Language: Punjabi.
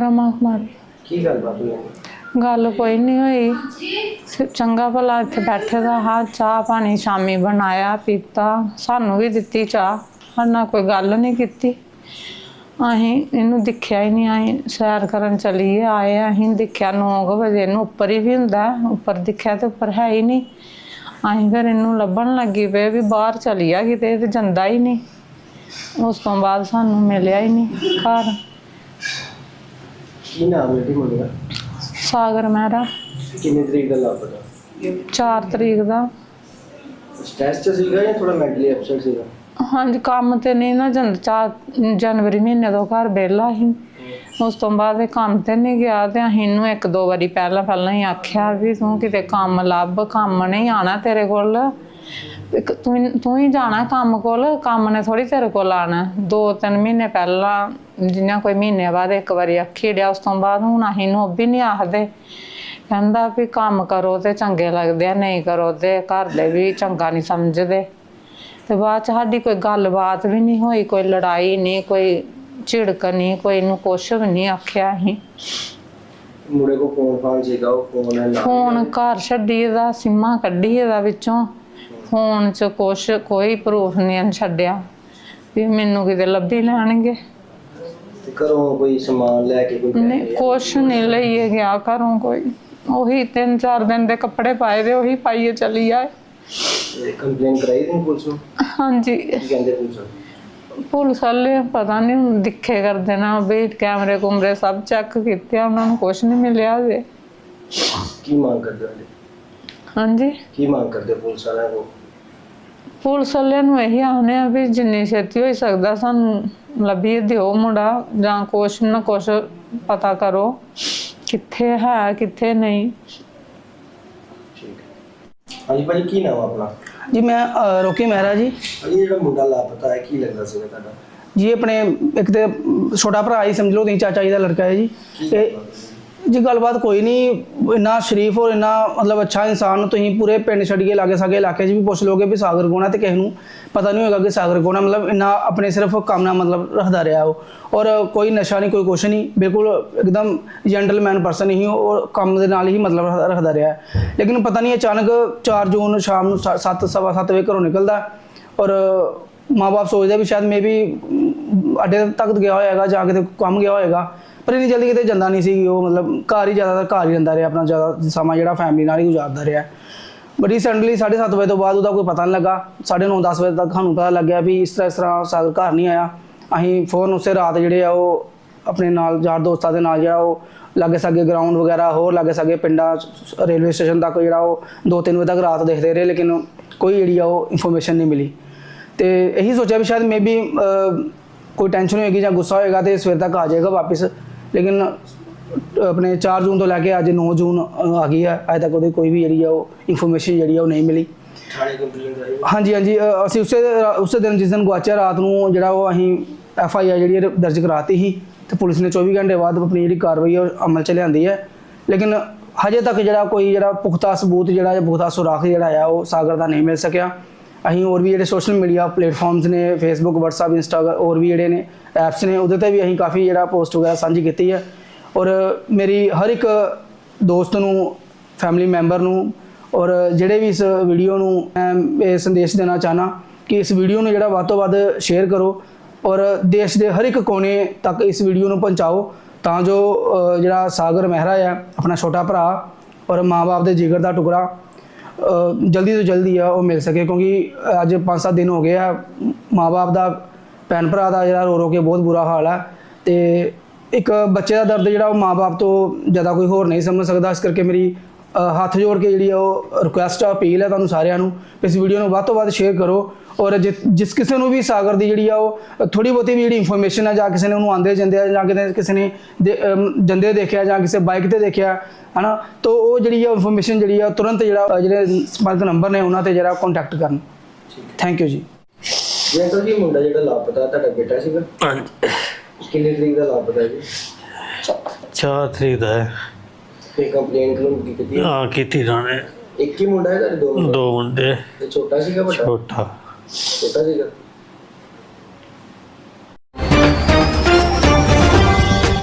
ਰਮਾ ਕੁਮਾਰੀ। ਕੀ ਗੱਲਬਾਤ ਹੋਈ? ਹੈ? ਗੱਲ ਕੋਈ ਨਹੀਂ ਹੋਈ। ਸ- ਚੰਗਾ ਭਲਾ ਇੱਥੇ ਬੈਠੇ ਦਾ ਹਾਂ ਚਾਹ ਪਾਣੀ ਸ਼ਾਮੀ ਬਣਾਇਆ ਪੀਤਾ ਸਾਨੂੰ ਵੀ ਦਿੱਤੀ ਚਾਹ ਸਾਡੇ ਨਾਲ ਕੋਈ ਗੱਲ ਨਹੀਂ ਕੀਤੀ। ਅਸੀਂ ਇਹਨੂੰ ਦਿਖਿਆ ਹੀ ਨਹੀਂ ਅਸੀਂ ਸੈਰ ਕਰਨ ਚਲੀਏ ਆਏ ਅਸੀਂ ਦੇਖਿਆ 9 ਵਜੇ ਇਹਨੂੰ ਉੱਪਰ ਹੀ ਵੀ ਹੁੰਦਾ। ਉੱਪਰ ਦਿਖਿਆ ਤੇ ਉੱਪਰ ਹੈ ਹੀ ਨਹੀਂ। ਅਸੀਂ ਫਿਰ ਇਹਨੂੰ ਲੱਭਣ ਲੱਗੀ ਪਏ ਵੀ ਬਾਹਰ ਚਲੀ ਆ ਕਿਤੇ ਤੇ ਜਾਂਦਾ ਹੀ ਨਹੀਂ। ਉਸ ਤੋਂ ਬਾਅਦ ਸਾਨੂੰ ਮਿਲਿਆ ਹੀ ਨਹੀਂ ਘਰ। ਕੀ ਨਾਮ ਹੈ ਜੀ ਮੁੰਡੇ ਦਾ? ਸਾਗਰ ਮਹਿਰਾ। ਕਿੰਨੀ ਤਰੀਕ ਦਾ ਲਾਪਤਾ 4 ਤਰੀਕ ਦਾ। ਸਟ੍ਰੈਸ ਚ ਸੀਗਾ ਜਾਂ ਥੋੜਾ ਮੈਂਟਲੀ ਅਪਸੈਟ ਸੀਗਾ? ਹਾਂਜੀ ਕੰਮ ਤੇ ਨਹੀਂ ਨਾ ਜਨ ਚਾਰ ਜਨਵਰੀ ਮਹੀਨੇ ਤੋਂ ਘਰ ਵਿਹਲਾ ਸੀ। ਉਸ ਤੋਂ ਬਾਅਦ ਇਹ ਕੰਮ ਤੇ ਨਹੀਂ ਗਿਆ ਤੇ ਅਸੀਂ ਇਹਨੂੰ ਇੱਕ ਦੋ ਵਾਰੀ ਪਹਿਲਾਂ ਪਹਿਲਾਂ ਹੀ ਆਖਿਆ ਵੀ ਤੂੰ ਕਿਤੇ ਕੰਮ ਲੱਭ ਕੰਮ ਨਹੀਂ ਆਣਾ ਤੇਰੇ ਕੋਲ। ਇੱਕ ਤੂੰ ਤੂੰ ਹੀ ਜਾਣਾ ਕੰਮ ਕੋਲ ਕੰਮ ਨੇ ਥੋੜੀ ਤੇਰੇ ਕੋਲ ਆਣਾ ਦੋ ਤਿੰਨ ਮਹੀਨੇ ਪਹਿਲਾਂ ਜਿੰਨਾ ਕੋਈ ਮਹੀਨੇ ਬਾਅਦ ਇੱਕ ਵਾਰੀ ਆਖੀ ਡਿਆ ਉਸ ਤੋਂ ਬਾਅਦ ਹੁਣ ਅਸੀਂ ਉਹ ਵੀ ਨਹੀਂ ਆਖਦੇ। ਕਹਿੰਦਾ ਵੀ ਕੰਮ ਕਰੋ ਤੇ ਚੰਗੇ ਲੱਗਦੇ ਆ ਨਹੀਂ ਕਰੋ ਤੇ ਘਰ ਦੇ ਵੀ ਚੰਗਾ ਨਹੀਂ ਸਮਝਦੇ। ਤੇ ਬਾਅਦ ਚ ਸਾਡੀ ਕੋਈ ਗੱਲਬਾਤ ਵੀ ਨਹੀਂ ਹੋਈ ਕੋਈ ਲੜਾਈ ਨਹੀਂ ਕੋਈ ਝਿੜਕ ਨਹੀਂ ਕੋਈ ਨੂੰ ਕੁਛ ਵੀ ਨਹੀਂ ਆਖਿਆ ਅਸੀਂ। ਮੁੰਡੇ ਕੋ ਫੋਨ ਫਾਨ ਸੀਗਾ ਉਹ ਫੋਨ ਹੈ ਨਾਲ ਫੋਨ ਘਰ ਛੱਡੀ ਇਹਦਾ ਸਿੰਮਾ ਕੱਢੀ ਇਹਦਾ ਵਿੱਚੋਂ। ਫੋਨ ਚ ਕੁਛ ਕੋਈ ਪ੍ਰੂਫ ਨਹੀਂ ਛੱਡਿਆ ਵੀ ਮੈਨੂੰ ਕਿਤੇ ਲੱਭੀ ਲੈਣਗੇ। ਤੇ ਘਰੋਂ ਕੋਈ ਸਮਾਨ ਲੈ ਕੇ ਕੋਈ ਨਹੀਂ ਕੁਛ ਨਹੀਂ ਲਈਏ ਗਿਆ ਘਰੋਂ ਕੋਈ। ਉਹੀ ਤਿੰਨ ਚਾਰ ਦਿਨ ਦੇ ਕੱਪੜੇ ਪਾਏ ਦੇ ਉਹੀ ਪਾਈਏ ਚਲੀ ਆਏ। ਕੰਪਲੇਨ ਕਰਾਈ ਤੁਸੀਂ ਪੁਲਿਸ ਨੂੰ? ਹਾਂਜੀ। ਕੀ ਕਹਿੰਦੇ ਪੁਲਿਸ ਵਾਲੇ? ਪੁਲਿਸ ਵਾਲੇ ਪਤਾ ਨਹੀਂ ਹੁਣ ਦਿਖੇ ਕਰਦੇ ਨਾ ਵੀ ਕੈਮਰੇ ਕੁਮਰੇ ਸਭ ਚੈੱਕ ਕੀਤੇ ਆ, ਉਹਨਾਂ ਨੂੰ ਕੁਝ ਨਹੀਂ ਮਿਲਿਆ ਜੇ ਕੀ ਮੰਗ ਕਰਦੇ ਹੋ? ਹਾਂਜੀ। ਕੀ ਮੰਗ ਕਰਦੇ ਹੋ ਪੁਲਿਸ ਵਾਲਿਆਂ ਕੋ ਪੁਲਿਸ ਵਾਲਿਆਂ ਨੂੰ ਇਹੀ ਆਖਦੇ ਆ ਵੀ ਜਿੰਨੀ ਛੇਤੀ ਹੋ ਸਕਦਾ ਸਾਨੂੰ ਲੱਭੀ ਦਿਓ ਮੁੰਡਾ ਜਾਂ ਕੁਛ ਨਾ ਕੁਛ ਪਤਾ ਕਰੋ ਕਿੱਥੇ ਹੈ ਕਿੱਥੇ ਨਹੀਂ। ਠੀਕ ਹੈ। ਹਾਂਜੀ ਭਾਜੀ ਕੀ ਨਾਮ ਆ ਆਪਣਾ? ਜੀ ਮੈਂ ਅ, ਰੋਕੀ ਮਹਿਰਾ ਜੀ। ਭਾਜੀ ਜਿਹੜਾ ਮੁੰਡਾ ਲਾਪਤਾ ਹੈ ਕੀ ਲੱਗਦਾ ਸੀਗਾ ਤੁਹਾਡਾ? ਜੀ ਆਪਣੇ ਇੱਕ ਤੇ ਛੋਟਾ ਭਰਾ ਹੀ ਸਮਝ ਲਓ ਨਹੀਂ ਚਾਚਾ ਜੀ ਦਾ ਲੜਕਾ ਹੈ ਜੀ। ਇਹ ਜੀ, ਗੱਲਬਾਤ ਕੋਈ ਨਹੀਂ। ਇੰਨਾ ਸ਼ਰੀਫ ਔਰ ਇੰਨਾ ਮਤਲਬ ਅੱਛਾ ਇਨਸਾਨ ਨੂੰ ਤੁਸੀਂ ਪੂਰੇ ਪਿੰਡ ਛੱਡ ਕੇ, ਲਾਗੇ ਸਾਗੇ ਇਲਾਕੇ 'ਚ ਵੀ ਪੁੱਛ ਲੋਗੇ ਵੀ ਸਾਗਰ ਕੌਣ ਹੈ ਤੇ ਕਿਸੇ ਨੂੰ ਪਤਾ ਨਹੀਂ ਹੋਏਗਾ ਕਿ ਸਾਗਰ ਕੌਣ ਹੈ ਮਤਲਬ ਇੰਨਾ ਆਪਣੇ ਸਿਰਫ ਕੰਮ ਨਾਲ ਮਤਲਬ ਰੱਖਦਾ ਰਿਹਾ ਉਹ। ਔਰ ਕੋਈ ਨਸ਼ਾ ਨਹੀਂ, ਕੋਈ ਕੁਛ ਨਹੀਂ। ਬਿਲਕੁਲ ਇੱਕਦਮ ਜੈਂਟਲਮੈਨ ਪਰਸਨ ਹੀ ਉਹ ਔਰ ਕੰਮ ਦੇ ਨਾਲ ਹੀ ਮਤਲਬ ਰੱਖਦਾ- ਰਿਹਾ। ਲੇਕਿਨ ਪਤਾ ਨਹੀਂ ਅਚਾਨਕ 4 ਜੂਨ ਸ਼ਾਮ ਨੂੰ 7 ਸਵਾ ਸੱਤ ਵਜੇ ਘਰੋਂ ਨਿਕਲਦਾ। ਔਰ ਮਾਪੇ ਸੋਚਦੇ ਵੀ ਸ਼ਾਇਦ ਮੇਬੀ ਅੱਡੇ ਤੱਕ ਗਿਆ ਹੋਏਗਾ ਜਾਂ ਕਿਤੇ ਕੰਮ ਗਿਆ ਹੋਏਗਾ। ਪਰ ਇੰਨੀ ਜਲਦੀ ਕਿਤੇ ਜਾਂਦਾ ਨਹੀਂ ਸੀ ਉਹ, ਮਤਲਬ ਘਰ ਹੀ ਜ਼ਿਆਦਾਤਰ ਘਰ ਹੀ ਰਹਿੰਦਾ ਰਿਹਾ, ਆਪਣਾ ਜ਼ਿਆਦਾ ਸਮਾਂ ਜਿਹੜਾ ਫੈਮਿਲੀ ਨਾਲ ਹੀ ਗੁਜ਼ਾਰਦਾ ਰਿਹਾ। ਬਟ ਰੀਸੈਂਟਲੀ 7:30 ਵਜੇ ਤੋਂ ਬਾਅਦ ਉਹਦਾ ਕੋਈ ਪਤਾ ਨਹੀਂ ਲੱਗਾ। 9:30 10 ਵਜੇ ਤੱਕ ਸਾਨੂੰ ਪਤਾ ਲੱਗਿਆ ਵੀ ਇਸ ਤਰ੍ਹਾਂ ਇਸ ਤਰ੍ਹਾਂ ਸਾਗਰ ਘਰ ਨਹੀਂ ਆਇਆ। ਅਸੀਂ ਫੋਨ ਉਸੇ ਰਾਤ ਜਿਹੜੇ ਆ ਉਹ ਆਪਣੇ ਨਾਲ, ਯਾਰ ਦੋਸਤਾਂ ਦੇ ਨਾਲ ਜਿਹੜਾ ਉਹ ਲਾਗੇ ਸਾਗੇ ਗਰਾਊਂਡ ਵਗੈਰਾ, ਹੋਰ ਲਾਗੇ ਸਾਗੇ ਪਿੰਡਾਂ ਰੇਲਵੇ ਸਟੇਸ਼ਨ ਤੱਕ ਜਿਹੜਾ ਉਹ 2-3 ਵਜੇ ਤੱਕ ਰਾਤ ਦੇਖਦੇ ਰਹੇ, ਲੇਕਿਨ ਕੋਈ ਜਿਹੜੀ ਆ ਉਹ ਇਨਫੋਰਮੇਸ਼ਨ ਨਹੀਂ ਮਿਲੀ। ਤੇ ਇਹੀ ਸੋਚਿਆ ਵੀ ਸ਼ਾਇਦ ਮੇਬੀ ਕੋਈ ਟੈਨਸ਼ਨ ਹੋਏਗੀ ਜਾਂ ਗੁੱਸਾ ਹੋਏਗਾ ਤੇ ਸਵੇਰ ਤੱਕ ਆ ਜਾਏਗਾ ਵਾਪਸ। ਲੇਕਿਨ ਆਪਣੇ 4 ਜੂਨ ਤੋਂ ਲੈ ਕੇ ਅੱਜ 9 ਜੂਨ ਆ ਗਈ ਹੈ। ਅਜੇ ਤੱਕ ਉਹਦੀ ਕੋਈ ਵੀ ਜਿਹੜੀ ਆ ਉਹ ਇਨਫੋਰਮੇਸ਼ਨ ਜਿਹੜੀ ਆ ਉਹ ਨਹੀਂ ਮਿਲੀ। ਹਾਂਜੀ ਹਾਂਜੀ ਅਸੀਂ ਉਸੇ ਉਸੇ ਦਿਨ ਜਿਸ ਦਿਨ ਗਵਾਚਿਆ ਰਾਤ ਨੂੰ ਜਿਹੜਾ ਉਹ ਅਸੀਂ ਐਫ ਆਈ ਆਰ ਜਿਹੜੀ ਦਰਜ ਕਰਾਤੀ ਸੀ ਤੇ ਪੁਲਿਸ ਨੇ 24 ਘੰਟੇ ਬਾਅਦ ਆਪਣੀ ਜਿਹੜੀ ਕਾਰਵਾਈ ਉਹ ਅਮਲ ਚ ਲਿਆਂਦੀ ਹੈ। ਲੇਕਿਨ ਹਜੇ ਤੱਕ ਜਿਹੜਾ ਕੋਈ ਜਿਹੜਾ ਪੁਖਤਾ ਸਬੂਤ ਜਿਹੜਾ ਜਾਂ ਪੁਖਤਾ ਸੁਰਾਖ ਜਿਹੜਾ ਆ ਉਹ ਸਾਗਰ ਦਾ ਨਹੀਂ ਮਿਲ ਸਕਿਆ। ਅਸੀਂ ਹੋਰ ਵੀ ਜਿਹੜੇ ਸੋਸ਼ਲ ਮੀਡੀਆ ਪਲੇਟਫਾਰਮਸ ਨੇ ਫੇਸਬੁੱਕ WhatsApp ਇੰਸਟਾਗ੍ਰਾਮ ਹੋਰ ਵੀ ਜਿਹੜੇ ਨੇ ਐਪਸ ਨੇ, ਉਹਦੇ ਤੇ ਵੀ ਅਸੀਂ ਕਾਫੀ ਜਿਹੜਾ ਪੋਸਟ ਵਗੈਰਾ ਸਾਂਝੀ ਕੀਤੀ ਹੈ ਔਰ ਮੇਰੀ ਹਰ ਇੱਕ ਦੋਸਤ ਨੂੰ ਫੈਮਿਲੀ ਮੈਂਬਰ ਨੂੰ ਔਰ ਜਿਹੜੇ ਵੀ ਇਸ ਵੀਡੀਓ ਨੂੰ ਮੈਂ ਇਹ ਸੰਦੇਸ਼ ਦੇਣਾ ਚਾਹਨਾ ਕਿ ਇਸ ਵੀਡੀਓ ਨੂੰ ਜਿਹੜਾ ਵੱਧ ਤੋਂ ਵੱਧ ਸ਼ੇਅਰ ਕਰੋ ਔਰ ਦੇਸ਼ ਦੇ ਹਰ ਇੱਕ ਕੋਨੇ ਤੱਕ ਇਸ ਵੀਡੀਓ ਨੂੰ ਪਹੁੰਚਾਓ ਤਾਂ ਜੋ ਜਿਹੜਾ ਸਾਗਰ ਮਹਿਰਾ ਆ, ਆਪਣਾ ਛੋਟਾ ਭਰਾ ਔਰ ਮਾਂ-ਬਾਪ ਦੇ ਜਿਗਰ ਦਾ ਟੁਕੜਾ ਜਲਦੀ ਤੋਂ ਜਲਦੀ ਆ, ਉਹ ਮਿਲ ਸਕੇ, ਕਿਉਂਕਿ ਅੱਜ 5-7 ਦਿਨ ਹੋ ਗਏ ਆ, ਮਾਂ-ਬਾਪ ਦਾ ਭੈਣ ਭਰਾ ਦਾ ਜਿਹੜਾ ਰੋ ਰੋ ਕੇ ਬਹੁਤ ਬੁਰਾ ਹਾਲ ਹੈ ਤੇ ਇੱਕ ਬੱਚੇ ਦਾ ਦਰਦ ਜਿਹੜਾ ਉਹ ਮਾਂ-ਬਾਪ ਤੋਂ ਜ਼ਿਆਦਾ ਕੋਈ ਹੋਰ ਨਹੀਂ ਸਮਝ ਸਕਦਾ, ਇਸ ਕਰਕੇ ਮੇਰੀ ਹੱਥ ਜੋੜ ਕੇ ਜਿਹੜੀ ਆ ਉਹ ਰਿਕੁਐਸਟ ਆ ਅਪੀਲ ਹੈ ਤੁਹਾਨੂੰ ਸਾਰਿਆਂ ਨੂੰ ਕਿ ਇਸ ਵੀਡੀਓ ਨੂੰ ਵੱਧ ਤੋਂ ਵੱਧ ਸ਼ੇਅਰ ਕਰੋ ਔਰ ਜਿਸ ਕਿਸੇ ਨੂੰ ਵੀ ਸਾਗਰ ਦੀ ਜਿਹੜੀ ਆ ਉਹ ਥੋੜੀ ਬਹੁਤੀ ਵੀ ਜਿਹੜੀ ਇਨਫੋਰਮੇਸ਼ਨ ਹੈ ਜਾਂ ਕਿਸੇ ਨੇ ਉਹਨੂੰ ਆਂਦੇ ਜਾਂਦੇ ਆ ਜਾਂ ਕਿਤੇ ਕਿਸੇ ਨੇ ਜਾਂਦੇ ਦੇਖਿਆ ਜਾਂ ਕਿਸੇ ਬਾਈਕ ਤੇ ਦੇਖਿਆ ਹਨਾ ਤਾਂ ਉਹ ਜਿਹੜੀ ਆ ਇਨਫੋਰਮੇਸ਼ਨ ਜਿਹੜੀ ਆ ਤੁਰੰਤ ਜਿਹੜਾ ਜਿਹੜੇ ਸੰਪਰਕ ਨੰਬਰ ਨੇ ਉਹਨਾਂ ਤੇ ਜਿਹੜਾ ਕੰਟੈਕਟ ਕਰਨ। ਥੈਂਕ ਯੂ ਜੀ। ਜੀ ਅੰਕਲ ਜੀ ਮੁੰਡਾ ਜਿਹੜਾ ਲਾਪਤਾ ਤੁਹਾਡਾ ਬੇਟਾ ਸੀਗਾ? ਹਾਂਜੀ। ਕਿੰਨੀ ਤਰੀਕ ਦਾ ਲਾਪਤਾ ਹੈ ਜੀ? ਚਾਰ ਤਰੀਕ ਦਾ ਹੈ। ਤੇ ਕੰਪਲੇਨ ਕਰੂੰ ਕੀਤੀ ਹਾਂ ਕੀਤੀ ਰਾਣੇ ਇੱਕ ਹੀ ਮੁੰਡਾ ਹੈ ਤੁਹਾਡੇ ਦੋ ਮੁੰਡੇ? ਦੋ ਮੁੰਡੇ। ਤੇ ਛੋਟਾ ਸੀਗਾ ਵੱਡਾ? ਛੋਟਾ। ਛੋਟਾ ਸੀਗਾ?